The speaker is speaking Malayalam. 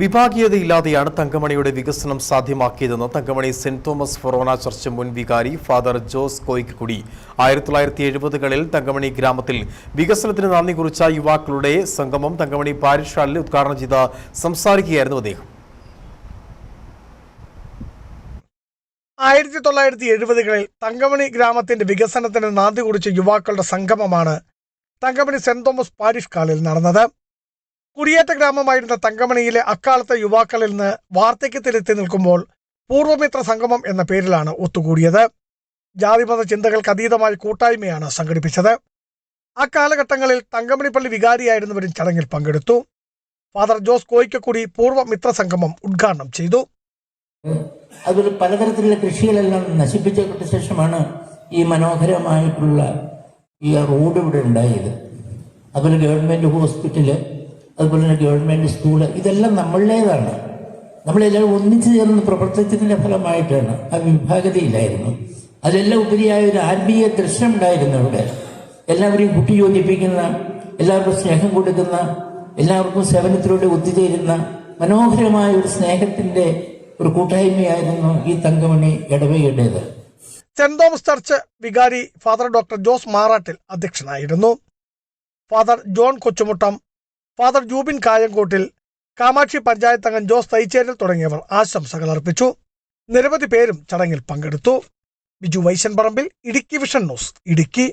വിഭാഗീയതയില്ലാതെയാണ് തങ്കമണിയുടെ വികസനം സാധ്യമാക്കിയതെന്ന് Thankamani saint Thomas forane church മുൻ വികാരി ഫാദർ ജോസ് കോയിക്കുടി ആയിരത്തി തൊള്ളായിരത്തി എഴുപതുകളിൽ തങ്കമണി ഗ്രാമത്തിൽ വികസനത്തിന് നന്ദി കുറിച്ച യുവാക്കളുടെ സംഗമം തങ്കമണി പാരിഷ് ഉദ്ഘാടനം ചെയ്ത് സംസാരിക്കുകയായിരുന്നു അദ്ദേഹം. ആയിരത്തി തൊള്ളായിരത്തി എഴുപതുകളിൽ തങ്കമണി ഗ്രാമത്തിന്റെ വികസനത്തിന് നാന്തി കുറിച്ച യുവാക്കളുടെ സംഗമമാണ് തങ്കമണി സെന്റ് തോമസ് പാരിഷ് ഹാളിൽ നടന്നത്. കുടിയേറ്റ ഗ്രാമമായിരുന്ന തങ്കമണിയിലെ അക്കാലത്തെ യുവാക്കളിൽ നിന്ന് വാർദ്ധക്യത്തിലെത്തി നിൽക്കുമ്പോൾ പൂർവമിത്ര സംഗമം എന്ന പേരിലാണ് ഒത്തുകൂടിയത്. ജാതിമത ചിന്തകൾക്ക് അതീതമായ കൂട്ടായ്മയാണ് സംഘടിപ്പിച്ചത്. ആ കാലഘട്ടങ്ങളിൽ തങ്കമണിപ്പള്ളി വികാരിയായിരുന്നവരും ചടങ്ങിൽ പങ്കെടുത്തു. ഫാദർ ജോസ് കോയിക്കക്കുടി പൂർവ മിത്ര സംഗമം ഉദ്ഘാടനം ചെയ്തു. അതുപോലെ പലതരത്തിലുള്ള കൃഷികളെല്ലാം നശിപ്പിച്ചപ്പെട്ട ശേഷമാണ് ഈ മനോഹരമായിട്ടുള്ള ഈ റോഡ് ഇവിടെ ഉണ്ടായത്. അതുപോലെ ഗവൺമെന്റ് ഹോസ്പിറ്റൽ അതുപോലെ തന്നെ ഗവൺമെന്റ് സ്കൂൾ ഇതെല്ലാം നമ്മളുടേതാണ്. നമ്മളെല്ലാവരും ഒന്നിച്ചു ചേർന്ന് പ്രവർത്തിച്ചതിന്റെ ഫലമായിട്ടാണ് ആ വിഭാഗതയിലായിരുന്നു. അതിലെല്ലാം ഉപരിയായ ഒരു ആത്മീയ ദൃശ്യം ഉണ്ടായിരുന്നു അവിടെ. എല്ലാവരെയും കുട്ടി യോജിപ്പിക്കുന്ന എല്ലാവർക്കും സ്നേഹം കൊടുക്കുന്ന എല്ലാവർക്കും സേവനത്തിലൂടെ ഒത്തുചേരുന്ന മനോഹരമായ ഒരു സ്നേഹത്തിന്റെ ഒരു കൂട്ടായ്മയായിരുന്നു ഈ തങ്കമണി ഇടവയുടേത് സെന്റ് തോമസ് ചർച്ച് വികാരി ഫാദർ ഡോക്ടർ ജോസ് മാറാട്ടിൽ അധ്യക്ഷനായിരുന്നു. Father John Kochumuttam father Jubin Kayamkottil Kamakshi panchayat അംഗം ജോസ് തൈച്ചേരിൽ തുടങ്ങിയവർ ആശംസകൾ അർപ്പിച്ചു. നിരവധി പേരും ചടങ്ങിൽ പങ്കെടുത്തു. Biju Vaishan Parambil Idukki vision news Idukki.